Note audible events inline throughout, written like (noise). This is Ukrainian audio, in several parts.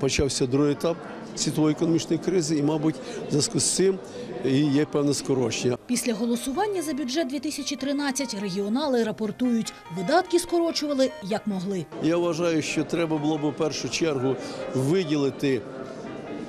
Почався другий етап світової економічної кризи, і, мабуть, в зв'язку з цим і є певне скорочення. Після голосування за бюджет 2013 регіонали рапортують, видатки скорочували як могли. Я вважаю, що треба було б у першу чергу виділити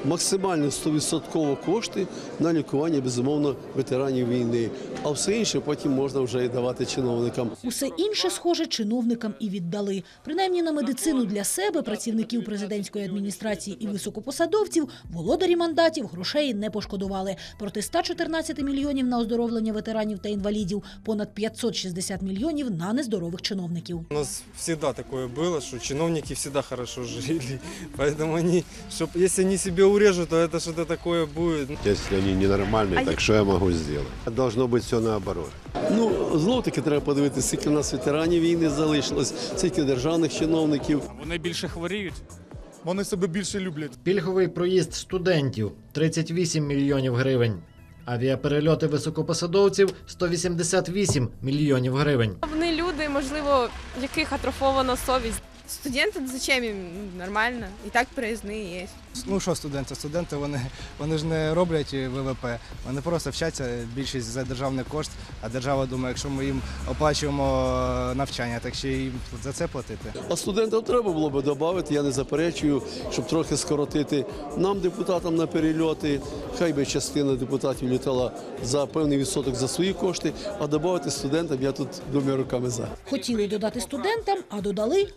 максимально 100% кошти на лікування, безумовно, ветеранів війни. А все інше потім можна вже і давати чиновникам. Усе інше, схоже, чиновникам і віддали. Принаймні на медицину для себе, працівників президентської адміністрації і високопосадовців, володарі мандатів грошей не пошкодували. Проти 114 мільйонів на оздоровлення ветеранів та інвалідів, понад 560 мільйонів на нездорових чиновників. У нас всегда такое было, что чиновники всегда хорошо жили. (laughs) Поэтому они, чтоб, если они себе урежут, то это что-то такое будет. Если они ненормальные, так что я могу сделать? Должно быть все наоборот. Ну, знов таки треба подивитися, скільки в нас ветеранів війни залишилось, скільки державних чиновників. Вони більше хворіють. Вони себе більше люблять. Пільговий проїзд студентів 38 мільйонів гривень. Авіаперельоти високопосадовців 188 мільйонів гривень. Вони люди, можливо, в яких атрофована совість. Студенти зачем їм нормально? І так проїзні є. Ну що студенти? Студенти вони, вони ж не роблять ВВП, вони просто вчаться більшість за державний кошт, а держава думає, якщо ми їм оплачуємо навчання, так ще їм за це платити. А студентам треба було б додати, я не заперечую, щоб трохи скоротити нам, депутатам, на перельоти. Хай би частина депутатів літала за певний відсоток за свої кошти, а додати студентам я тут двома руками за. Хотіли додати студентам, а додали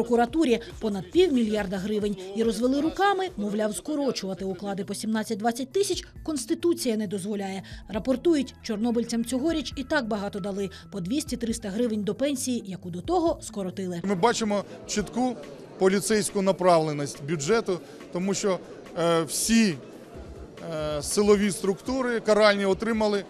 Генпрокуратурі понад півмільярда гривень і розвели руками, мовляв, скорочувати уклади по 17-20 тисяч Конституція не дозволяє. Рапортують, чорнобильцям цьогоріч і так багато дали – по 200-300 гривень до пенсії, яку до того скоротили. Ми бачимо чітку поліцейську направленість бюджету, тому що е, всі е, силові структури каральні отримали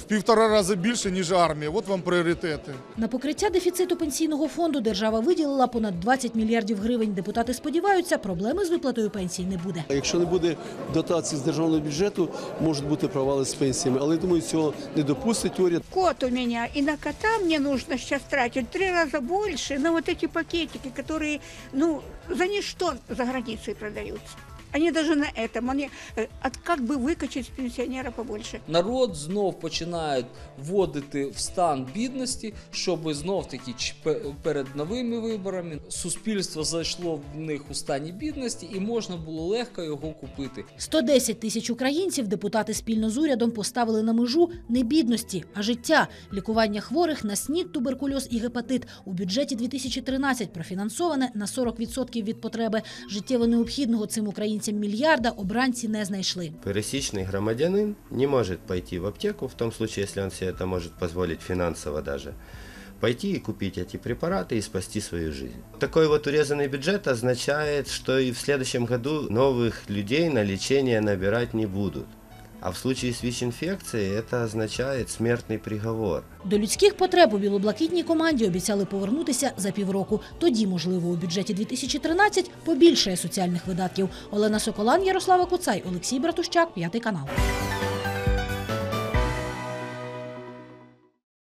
в півтора рази більше, ніж армія. От вам пріоритети. На покриття дефіциту пенсійного фонду держава виділила понад 20 мільярдів гривень. Депутати сподіваються, проблеми з виплатою пенсій не буде. Якщо не буде дотацій з державного бюджету, можуть бути провали з пенсіями. Але я думаю, цього не допустить уряд. Кот у меня, и на кота мне нужно сейчас тратить в три раза больше на вот эти пакетики, которые, ну, за ничто за границей продаются. Они даже на этом, они э, от, как бы выкачать с пенсионера побольше. народ знов починають вводити в стан бідності, щоб знов таки ч- пе- перед новими виборами суспільство зайшло в них у стані бідності і можна було легко його купити. 110 тисяч українців депутати спільно з урядом поставили на межу не бідності, а життя. Лікування хворих на снід, туберкульоз і гепатит у бюджеті 2013 профінансоване на 40% від потреби. Життєво необхідного цим українцям мільярда обранці не знайшли. Пересечный громадянин не может пойти в аптеку, в том случае, если он себе это может позволить финансово даже, пойти и купить эти препараты и спасти свою жизнь. Такой вот урезанный бюджет означает, что и в следующем году новых людей на лечение набирать не будут. А в случае с ВІЧ-інфекцією это означает смертний приговор. До людських потреб у білоблакитній команді обіцяли повернутися за півроку. Тоді, можливо, у бюджеті 2013 побільшає соціальних видатків. Олена Соколан, Ярослава Куцай, Олексій Братущак, п'ятий канал.